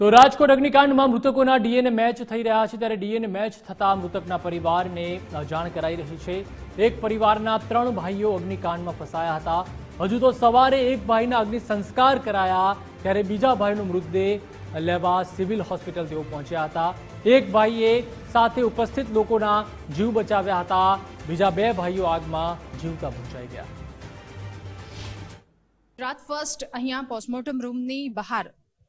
તો રાજકોટ અગ્નિકાંડમાં મૃતકોના DNA match થઈ રહ્યા છે ત્યારે ડીએનએ મેચ થતાં મૃતકના પરિવારને જાણ કરાઈ રહી છે. એક પરિવારના ત્રણ ભાઈઓ અગ્નિકાંડમાં ફસાયા હતા. હજુ તો સવારે એક ભાઈના અગ્નિ સંસ્કાર કરાયા ત્યારે બીજા ભાઈનો મૃતદેહ લેવા સિવિલ હોસ્પિટલ તેઓ પહોંચ્યા હતા. એક ભાઈએ સાથે ઉપસ્થિત લોકોના જીવ બચાવ્યા હતા. બીજા બે ભાઈઓ આગમાં જીવતા બચાઈ ગયા. રાત ફર્સ્ટ, અહીંયા પોસ્ટમોર્ટમ રૂમની બહાર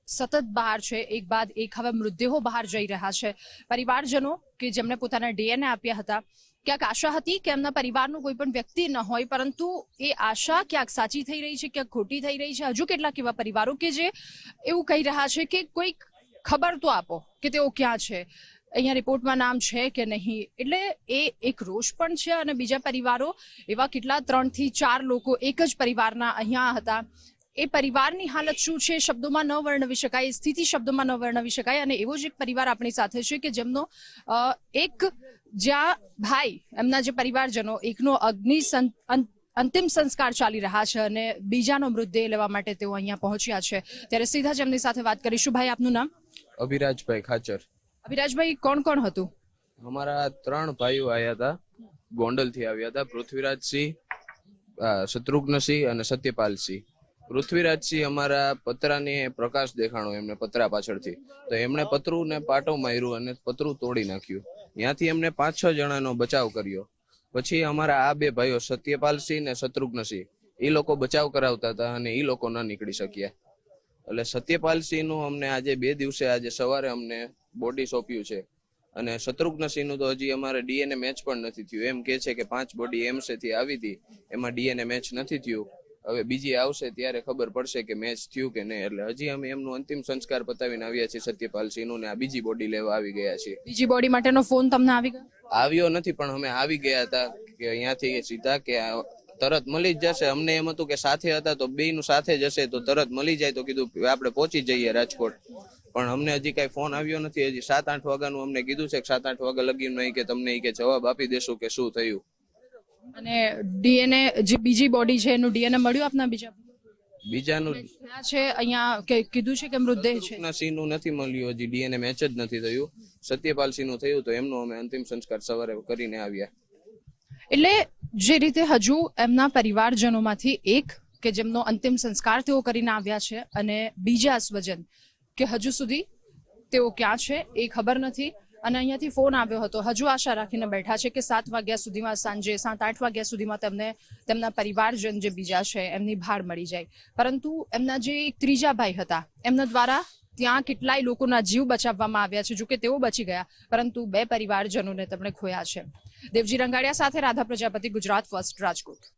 સતત બહાર છે, એક બાદ એક હવે મૃતદેહો બહાર જઈ રહ્યા છે. પરિવારજનો કે જેમણે પોતાના ડીએનએ આપ્યા હતા, ક્યાંક આશા હતી કે એમના પરિવારનું કોઈ પણ વ્યક્તિ ન હોય, પરંતુ એ આશા ક્યાંક સાચી થઈ રહી છે, ક્યાંક ખોટી થઈ રહી છે? હજુ કેટલાક એવા પરિવારો કે જે એવું કહી રહ્યા છે કે કોઈક ખબર તો આપો કે તેઓ ક્યાં છે, અહીંયા રિપોર્ટમાં નામ છે કે નહીં. એટલે એ એક રોષ પણ છે અને બીજા પરિવારો, એવા કેટલા ત્રણથી ચાર લોકો એક જ પરિવારના અહીંયા હતા. એ પરિવારની હાલત શું છે? શબ્દોમાં ન વર્ણવી શકાય એ સ્થિતિ શબ્દોમાં ન વર્ણવી શકાય અને એવો જ એક પરિવાર આપણી સાથે છે કે જેમનો એક જ્યાં ભાઈ એમના જે પરિવારજનો એકનો અગ્નિ અંતિમ સંસ્કાર ચાલી રહ્યા છે અને બીજાનો મૃતદેહ લેવા માટે તેઓ અહીંયા પહોંચ્યા છે. ત્યારે સીધા જ એમની સાથે વાત કરીશું. ભાઈ આપનું નામ? અભિરાજભાઈ ખાચર. અભિરાજભાઈ કોણ કોણ હતું? અમારા ત્રણ ભાઈઓ આવ્યા હતા. ગોંડલથી આવ્યા હતા. પૃથ્વીરાજસિંહ શત્રુઘ્નસિંહ અને સત્યપાલસિંહ. પૃથ્વીરાજસિંહ અમારા પતરાને પ્રકાશ દેખાણો એમને પતરા પાછળથી. તો એમણે પતરું પાટો માર્યું અને પતરું તોડી નાખ્યું. ત્યાંથી એમને પાંચ છ જણાનો બચાવ કર્યો. પછી અમારા આ બે ભાઈઓ સત્યપાલસિંહ ને શત્રુઘ્નસિંહ, એ લોકો બચાવ કરાવતા હતા અને એ લોકો ન નીકળી શક્યા. એટલે સત્યપાલસિંહનું અમને આજે બે દિવસે આજે સવારે અમને બોડી સોંપ્યું છે. અને શત્રુઘ્નસિંહનું તો હજી અમારે ડીએનએ મેચ પણ નથી થયું. એમ કે છે કે પાંચ બોડી એમસેથી આવી હતી. એમાં ડીએનએ મેચ નથી થયું. હવે બીજી આવશે ત્યારે ખબર પડશે કે મેચ થયું કે નહીં. એટલે હજી અમે એમનું અંતિમ સંસ્કાર પતાવીને આવ્યા છીએ સત્યપાલસિંહનું ને આ બીજી બોડી લેવા આવી ગયા છીએ. બીજી બોડી માટેનો ફોન તમને આવી ગયો? આવ્યો નથી પણ અમે આવી ગયા હતા કે અહીંયાથી સીધા કે તરત મળી જ જશે. અમને એમ હતું કે સાથે હતા તો બે નું સાથે જશે તો તરત મળી જાય તો કીધું આપણે પહોંચી જઈએ રાજકોટ. પણ અમને હજી કઈ ફોન આવ્યો નથી. હજી સાત આઠ વાગ્યાનું અમને કીધું છે કે સાત આઠ વાગ્યા લગી નહીં કે તમને કે જવાબ આપી દેશું કે શું થયું. અને ડીએનએ જે બીજી બોડી છે એનું ડીએનએ મળ્યું આપના બીજા? બીજાનું છે અહીંયા કે કીધું છે કે મૃતદેહ છે? સિંહનું નથી મળ્યું હજી ડીએનએ મેચ જ નથી થયું. સત્યપાલ સિંહનું થયું તો એમનું અમે અંતિમ સંસ્કાર સવારે કરીને આવ્યા. એટલે જે રીતે હજુ એમના પરિવારજનોમાંથી એક કે જેમનો અંતિમ સંસ્કાર તેઓ કરીને આવ્યા છે અને બીજા સ્વજન કે હજુ સુધી તેઓ ક્યાં છે એ ખબર નથી. અને અહીંયાથી ફોન આવ્યો હતો. હજુ આશા રાખીને બેઠા છે કે સાત વાગ્યા સુધીમાં સાંજે, સાત, આઠ વાગ્યા સુધીમાં તેમને, તેમના પરિવારજન જે બીજા છે, એમની ભાર મળી જાય. પરંતુ એમના જે ત્રીજા ભાઈ હતા, એમના દ્વારા ત્યાં કેટલાય લોકોના જીવ બચાવવામાં આવ્યા છે જોકે તેઓ બચી ગયા, પરંતુ બે પરિવારજનોને તેમણે ખોયા છે. દેવજી રંગાડિયા સાથે રાધા પ્રજાપતિ, ગુજરાત ફર્સ્ટ રાજકોટ.